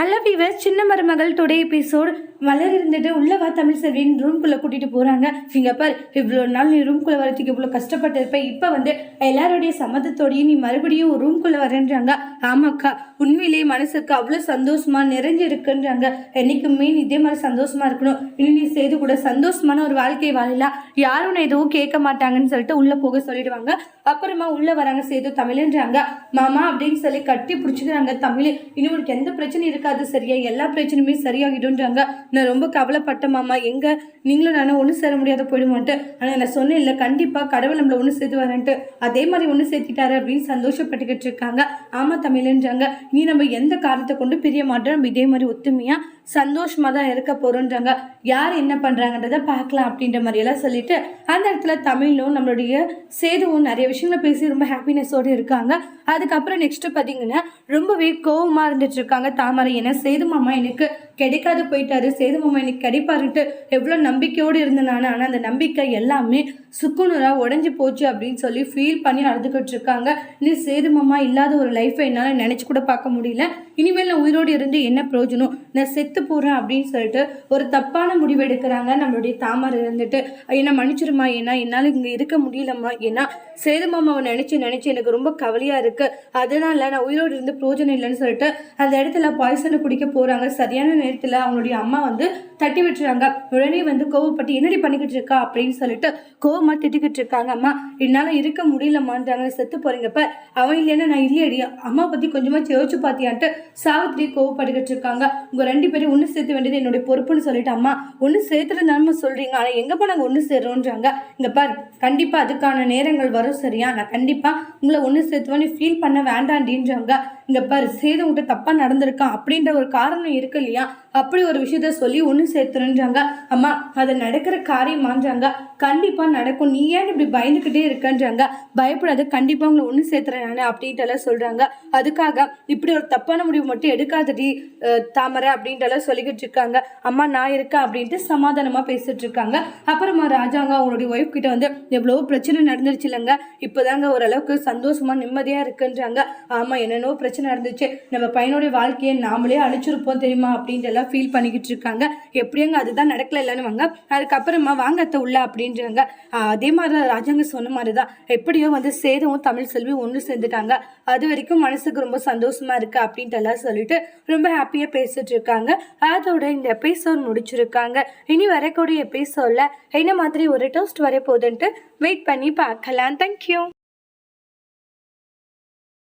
Hello viewers சின்ன மருமகள் today episode மலர் இருந்துட்டு உள்ளவா தமிழ் செல்வின் ரூம்குள்ளே கூட்டிகிட்டு போகிறாங்க இங்கே பார் இவ்வளோ நாள் நீ ரூம்குள்ளே வரதுக்கு இவ்வளோ கஷ்டப்பட்டு இருப்பேன் இப்போ வந்து எல்லாருடைய சம்மதத்தோடையும் நீ மறுபடியும் ரூம்குள்ளே வரேன்றாங்க ஆமாக்கா உண்மையிலேயே மனசுக்கு அவ்வளோ சந்தோஷமா நிறைஞ்சு இருக்குன்றாங்க என்னைக்குமே நீ இதே மாதிரி சந்தோஷமா இருக்கணும். இனி நீ செய்து கூட சந்தோஷமான ஒரு வாழ்க்கையை வாழலாம் யாரும் எதுவும் கேட்க மாட்டாங்கன்னு சொல்லிட்டு உள்ளே போக சொல்லிடுவாங்க. அப்புறமா உள்ளே வராங்க சேது தமிழ்ன்றாங்க. மாமா அப்படின்னு சொல்லி கட்டி பிடிச்சிக்கிறாங்க தமிழ். இனி உனக்கு எந்த பிரச்சனையும் இருக்கா இருக்காது சரியா? எல்லா பிரச்சனையுமே சரியாகிடும்ன்றாங்க. நான் ரொம்ப கவலைப்பட்டேன் மாமா எங்க? நீங்களும் நானும் ஒன்று சேர முடியாத போயிடுமான்ட்டு. ஆனால் நான் சொன்னேன் இல்லை கண்டிப்பாக கடவுள் நம்மளை ஒன்று சேர்த்து வரேன்ட்டு அதே மாதிரி ஒன்று சேர்த்திட்டாரு அப்படின்னு சந்தோஷப்பட்டுக்கிட்டு இருக்காங்க. ஆமாம் தமிழ்ன்றாங்க. நீ நம்ம எந்த காரணத்தை கொண்டு பிரிய மாட்டோம். நம்ம இதே மாதிரி ஒத்துமையாக சந்தோஷமாக தான் இருக்க போகிறோன்றாங்க யார் என்ன பண்ணுறாங்கன்றத பார்க்கலாம் அப்படின்ற மாதிரியெல்லாம் சொல்லிட்டு அந்த இடத்துல தமிழும் நம்மளுடைய சேதுவும் நிறைய விஷயங்களை பேசி ரொம்ப ஹாப்பினஸோடு இருக்காங்க. அதுக்கப்புறம் நெக்ஸ்ட்டு பார்த்தீங்கன்னா ரொம்பவே கோவமாக இருந்துட்டு இருக்காங்க. தாமரை ஏன்னா சேது மாமா எனக்கு கிடைக்காது போயிட்டாரு. சேது மாமா எனக்கு கிடைப்பாருன்ட்டு எவ்வளோ நம்பிக்கையோடு இருந்தேன் நான். ஆனால் அந்த நம்பிக்கை எல்லாமே சுக்குநூறாக உடஞ்சி போச்சு அப்படின்னு சொல்லி ஃபீல் பண்ணி அழுதுகிட்டு இருக்காங்க. நீ சேது மாமா இல்லாத ஒரு லைஃப்பை என்னால் நினச்சி கூட பார்க்க முடியல. இனிமேல் நான் உயிரோடு இருந்து என்ன பிரயோஜனம்? நான் செத்து போகிறேன் அப்படின்னு சொல்லிட்டு ஒரு தப்பான முடிவு எடுக்கிறாங்க நம்மளுடைய தாமரை இருந்துட்டு. என்ன மன்னிச்சிருமா ஏன்னா என்னால் இங்கே இருக்க முடியலம்மா. ஏன்னா சேது மாமாவை நினச்சி நினச்சி எனக்கு ரொம்ப கவலையாக இருக்குது அதனால நான் உயிரோடு இருந்து பிரோஜனம் இல்லைன்னு சொல்லிட்டு அந்த இடத்துல பாய்சனை குடிக்க போகிறாங்க சரியான நேரத்தில் அவங்களுடைய அம்மா வந்து தட்டி விட்டுறாங்க. உடனே வந்து கோவப்பட்டு என்னடி பண்ணிக்கிட்டு இருக்கா? அப்படின்னு சொல்லிட்டு கோவமாக திட்டிக்கிட்டு இருக்காங்க. அம்மா என்னால் இருக்க முடியலம்மான்றாங்க. செத்து போகிறீங்கப்ப அவன் இல்லைன்னா நான் இல்லையடி. அம்மா பற்றி கொஞ்சமாக யோசிச்சு பார்த்தியான்ட்டு சாவித்திரி கோவப்பட்டுக்கிட்டு இருக்காங்க. உங்கள் ரெண்டு பேரும் ஒன்று சேர்த்து வேண்டியது என்னுடைய பொறுப்புன்னு சொல்லிட்டு அம்மா ஒன்று சேர்த்துட்டு சொல்கிறீங்க ஆனால் எங்கப்பா நாங்கள் ஒன்று சேர்றோன்றாங்க இங்கே பார் கண்டிப்பாக அதுக்கான நேரங்கள் வரும் சரியா? நான் கண்டிப்பாக உங்களை ஒன்று சேர்த்துவேன்னு ஃபீல் பண்ண வேண்டாண்டின்றாங்க இங்கே பாரு சேது உங்கள்கிட்ட தப்பாக நடந்திருக்கான் அப்படின்ற ஒரு காரணம் இருக்கு இல்லையா? அப்படி ஒரு விஷயத்த சொல்லி ஒன்று சேர்த்துருன்றாங்க. அம்மா அது நடக்கிற காரியமான்றாங்க கண்டிப்பாக நடக்கும். நீ ஏன் இப்படி பயந்துக்கிட்டே இருக்கன்றாங்க. பயப்படாது கண்டிப்பாக உங்களை ஒன்று சேர்த்துறேன் நான் அப்படின்ட்டு எல்லாம் சொல்கிறாங்க அதுக்காக இப்படி ஒரு தப்பான முடிவு மட்டும் எடுக்காதடி அஹ், தாமரை அப்படின்ட்டு எல்லாம் சொல்லிக்கிட்டு இருக்காங்க. அம்மா நான் இருக்கேன் அப்படின்ட்டு சமாதானமாக பேசிட்டு இருக்காங்க. அப்புறமா ராஜாங்க அவங்களுடைய ஒய்ஃப் கிட்ட வந்து எவ்வளோ பிரச்சனை நடந்துருச்சு இல்லைங்க. இப்போதாங்க ஓரளவுக்கு சந்தோஷமா நிம்மதியாக இருக்குன்றாங்க. ஆமாம் என்னென்னோ பிரச்சனை நடந்துச்சு. நம்ம பையனுடைய வாழ்க்கையை நாமளே அழிச்சிருப்போம் தெரியுமா? அப்படின்ட்டு எல்லாம் ஃபீல் பண்ணிக்கிட்டு இருக்காங்க. எப்படியாங்க அதுதான் நடக்கல இல்லைன்னு வாங்க. அதுக்கப்புறமா வாங்கத்த உள்ள அப்படின்றாங்க. அதே மாதிரி தான் ராஜாங்க சொன்ன மாதிரி தான் எப்படியோ வந்து சேதமும் தமிழ் செல்வி ஒன்று சேர்ந்துட்டாங்க. அது வரைக்கும் மனசுக்கு ரொம்ப சந்தோஷமா இருக்கு அப்படின்ட்டு எல்லாம் சொல்லிட்டு ரொம்ப ஹாப்பியாக பேசிட்டு இருக்காங்க. அதோட இந்த எபிசோட் முடிச்சிருக்காங்க. இனி வரக்கூடிய எபிசோடில் என்ன மாதிரி ஒரு டோஸ்ட் வர போகுதுன்ட்டு வெயிட் பண்ணி பார்க்கலாம். தேங்க்யூ